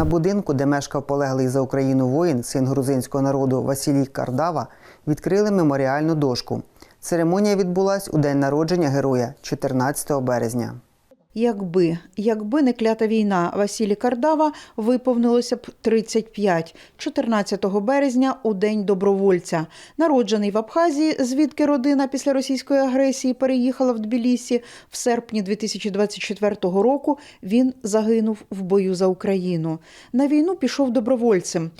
На будинку, де мешкав полеглий за Україну воїн, син грузинського народу Василій Кардава, відкрили меморіальну дошку. Церемонія відбулась у день народження героя 14 березня. Якби, якби не клята війна Василі Кардава, виповнилося б 35, 14 березня у День добровольця. Народжений в Абхазії, звідки родина після російської агресії переїхала в Тбілісі, в серпні 2024 року він загинув в бою за Україну. На війну пішов добровольцем.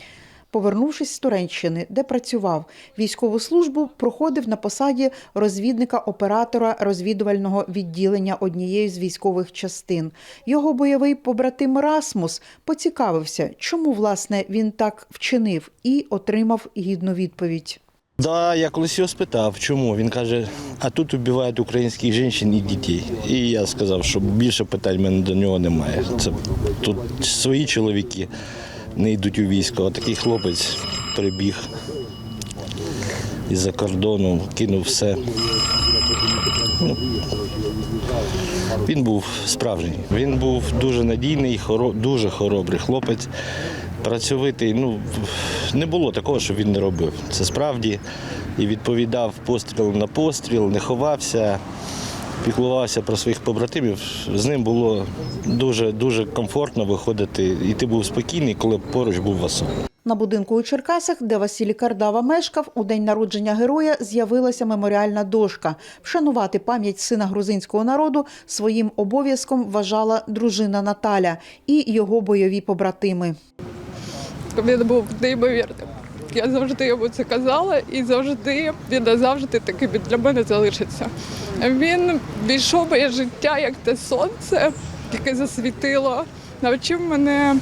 Повернувшись з Туреччини, де працював, військову службу проходив на посаді розвідника-оператора розвідувального відділення однієї з військових частин. Його бойовий побратим Расмус поцікавився, чому власне він так вчинив, і отримав гідну відповідь. Да, я колись його спитав, чому. Він каже, а тут вбивають українських жінок і дітей. І я сказав, що більше питань мене до нього немає. Це тут свої чоловіки не йдуть у військо, а такий хлопець прибіг із-за кордону, кинув все. Ну, він був справжній. Він був дуже надійний, хоро- дуже хоробрий хлопець, працьовитий. Ну, не було такого, що він не робив. Це справді. І відповідав постріл на постріл, не ховався, піклувався про своїх побратимів. З ним було дуже, дуже комфортно виходити. І ти був спокійний, коли поруч був Василь. На будинку у Черкасах, де Василій Кардава мешкав, у день народження героя з'явилася меморіальна дошка. Вшанувати пам'ять сина грузинського народу своїм обов'язком вважала дружина Наталя і його бойові побратими. Він був неймовірним. Я завжди йому це казала, і завжди він назавжди таким для мене залишиться. Він війшов моє життя як те сонце, яке засвітило, навчив мене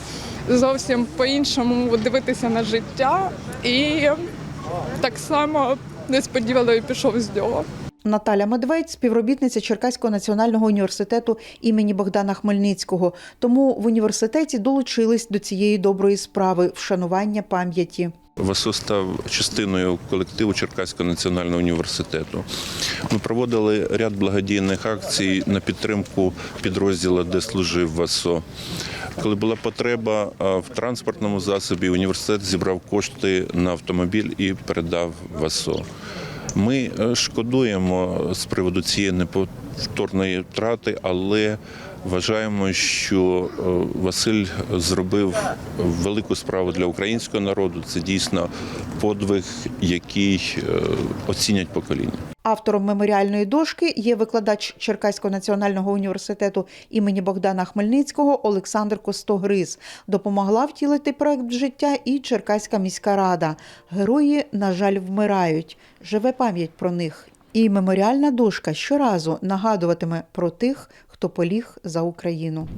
зовсім по-іншому дивитися на життя, і так само несподівано і пішов з нього. Наталя Медведь, співробітниця Черкаського національного університету імені Богдана Хмельницького. Тому в університеті долучились до цієї доброї справи вшанування пам'яті. ВСУ став частиною колективу Черкаського національного університету. Ми проводили ряд благодійних акцій на підтримку підрозділу, де служив ВСО. Коли була потреба в транспортному засобі, університет зібрав кошти на автомобіль і передав ВСО. Ми е, шкодуємо з приводу цієї неповторної втрати, але вважаємо, що е, Василь зробив велику справу для українського народу. Це дійсно подвиг, який е, оцінять покоління. Автором меморіальної дошки є викладач Черкаського національного університету імені Богдана Хмельницького Олександр Костогриз. Допомогла втілити проект в життя і Черкаська міська рада. Герої, на жаль, вмирають. Живе пам'ять про них. І меморіальна дошка щоразу нагадуватиме про тих, хто поліг за Україну.